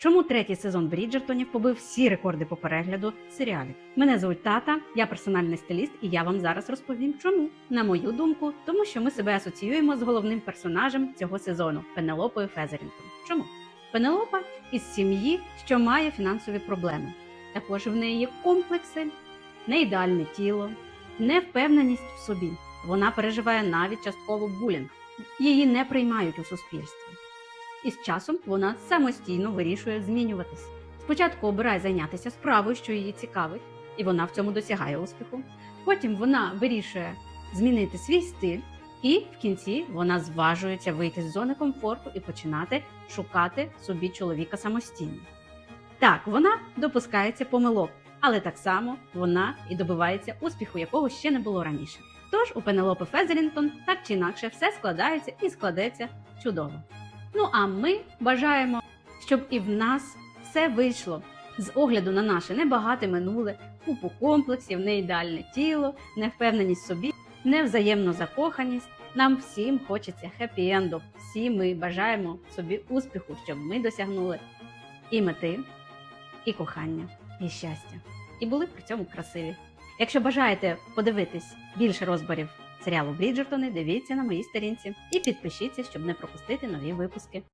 Чому третій сезон Бріджертонів побив всі рекорди по перегляду серіалів? Мене звуть Тата, я персональний стиліст, і я вам зараз розповім, чому. На мою думку, тому що ми себе асоціюємо з головним персонажем цього сезону Пенелопою Фезерінтон. Чому? Пенелопа із сім'ї, що має фінансові проблеми. Також в неї є комплекси, неідеальне тіло, невпевненість в собі. Вона переживає навіть частково булінг. Її не приймають у суспільстві. І з часом вона самостійно вирішує змінюватися. Спочатку обирає зайнятися справою, що її цікавить, і вона в цьому досягає успіху. Потім вона вирішує змінити свій стиль, і в кінці вона зважується вийти з зони комфорту і починати шукати собі чоловіка самостійно. Так, вона допускається помилок, але так само вона і добивається успіху, якого ще не було раніше. Тож у Пенелопи Фезерінтон так чи інакше все складається і складеться чудово. Ну а ми бажаємо, щоб і в нас все вийшло з огляду на наше небагате минуле, купу комплексів, неідеальне тіло, невпевненість в собі, невзаємну закоханість. Нам всім хочеться хеппі-енду. Всі ми бажаємо собі успіху, щоб ми досягнули і мети, і кохання, і щастя, і були при цьому красиві. Якщо бажаєте подивитись більше розборів серіалу Бріджертони, дивіться на моїй сторінці і підпишіться, щоб не пропустити нові випуски.